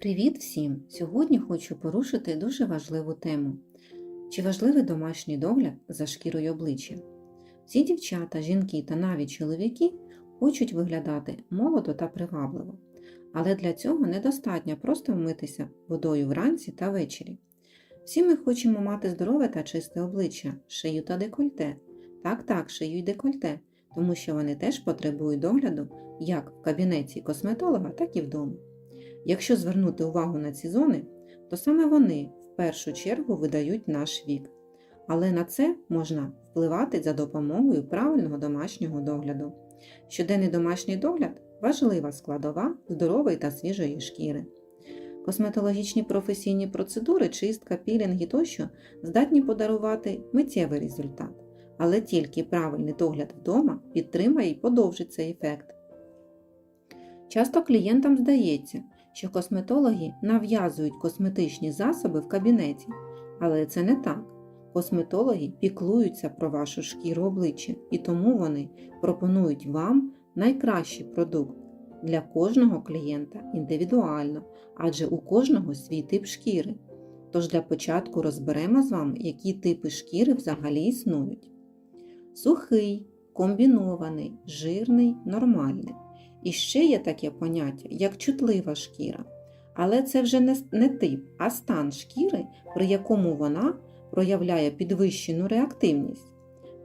Привіт всім! Сьогодні хочу порушити дуже важливу тему. Чи важливий домашній догляд за шкірою обличчя? Всі дівчата, жінки та навіть чоловіки хочуть виглядати молодо та привабливо, але для цього недостатньо просто вмитися водою вранці та ввечері. Всі ми хочемо мати здорове та чисте обличчя, шию та декольте. Так, так, шию й декольте, тому що вони теж потребують догляду як в кабінеті косметолога, так і вдома. Якщо звернути увагу на ці зони, то саме вони в першу чергу видають наш вік. Але на це можна впливати за допомогою правильного домашнього догляду. Щоденний домашній догляд важлива складова здорової та свіжої шкіри. Косметологічні професійні процедури, чистка, пілінги тощо здатні подарувати миттєвий результат, але тільки правильний догляд вдома підтримає і подовжить цей ефект. Часто клієнтам здається, що косметологи нав'язують косметичні засоби в кабінеті, але це не так. Косметологи піклуються про вашу шкіру обличчя, і тому вони пропонують вам найкращий продукт для кожного клієнта індивідуально, адже у кожного свій тип шкіри. Тож для початку розберемо з вами, які типи шкіри взагалі існують. Сухий, комбінований, жирний, нормальний. І ще є таке поняття, як чутлива шкіра. Але це вже не, не тип, а стан шкіри, при якому вона проявляє підвищену реактивність.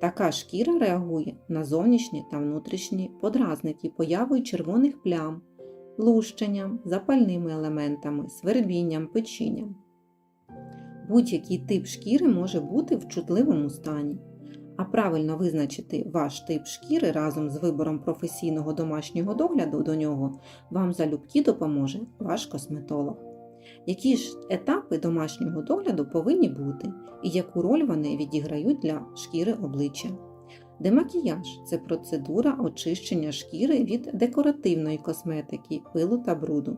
Така шкіра реагує на зовнішні та внутрішні подразники появою червоних плям, лущенням, запальними елементами, свербінням, печінням. Будь-який тип шкіри може бути в чутливому стані. А правильно визначити ваш тип шкіри разом з вибором професійного домашнього догляду до нього вам залюбки допоможе ваш косметолог. Які ж етапи домашнього догляду повинні бути і яку роль вони відіграють для шкіри обличчя? Демакіяж це процедура очищення шкіри від декоративної косметики, пилу та бруду.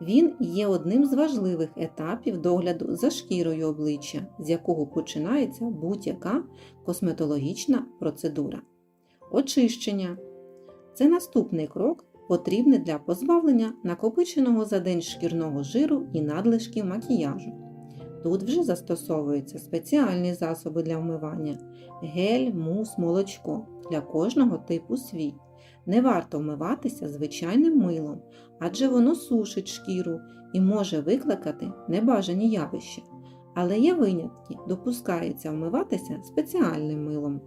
Він є одним з важливих етапів догляду за шкірою обличчя, з якого починається будь-яка косметологічна процедура. Очищення це наступний крок, потрібний для позбавлення накопиченого за день шкірного жиру і надлишків макіяжу. Тут вже застосовуються спеціальні засоби для вмивання гель, мус, молочко для кожного типу свій. Не варто вмиватися звичайним милом, адже воно сушить шкіру і може викликати небажані явища. Але є винятки, допускається вмиватися спеціальним милом.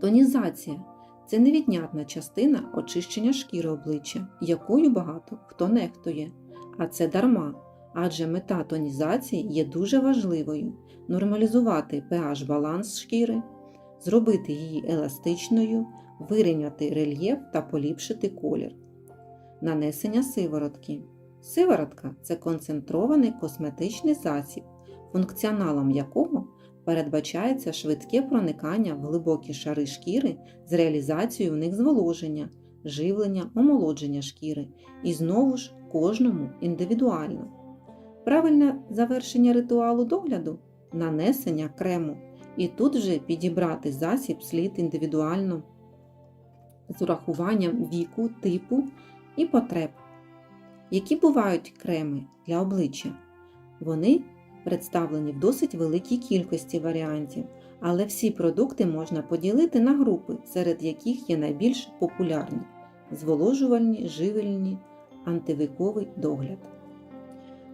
Тонізація це невіднятна частина очищення шкіри обличчя, якою багато хто нехтує. А це дарма, адже мета тонізації є дуже важливою нормалізувати pH баланс шкіри, зробити її еластичною вирівняти рельєф та поліпшити колір. Нанесення сиворотки. Сиворотка це концентрований косметичний засіб, функціоналом якого передбачається швидке проникання в глибокі шари шкіри з реалізацією в них зволоження, живлення, омолодження шкіри і знову ж кожному індивідуально. Правильне завершення ритуалу догляду нанесення крему. І тут вже підібрати засіб слід індивідуально з урахуванням віку, типу і потреб. Які бувають креми для обличчя? Вони представлені в досить великій кількості варіантів, але всі продукти можна поділити на групи, серед яких є найбільш популярні зволожувальні, живельні, антивиковий догляд.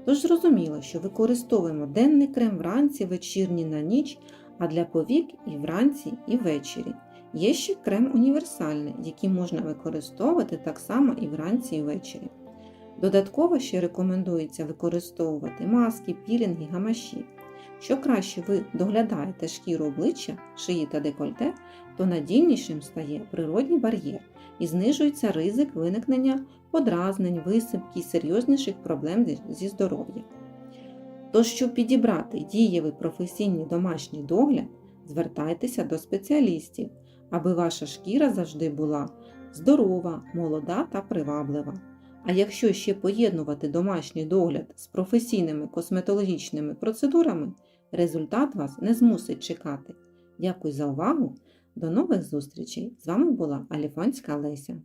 Тож зрозуміло, що використовуємо денний крем вранці, вечірній на ніч, а для повік і вранці, і ввечері. Є ще крем універсальний, який можна використовувати так само і вранці і ввечері. Додатково ще рекомендується використовувати маски, пілінги, гамаші. Що краще ви доглядаєте шкіру обличчя, шиї та декольте, то надійнішим стає природній бар'єр і знижується ризик виникнення подразнень, висипки і серйозніших проблем зі здоров'ям. Тож, щоб підібрати дієвий професійний домашній догляд, звертайтеся до спеціалістів аби ваша шкіра завжди була здорова, молода та приваблива. А якщо ще поєднувати домашній догляд з професійними косметологічними процедурами, результат вас не змусить чекати. Дякую за увагу! До нових зустрічей! З вами була Аліфонська Леся.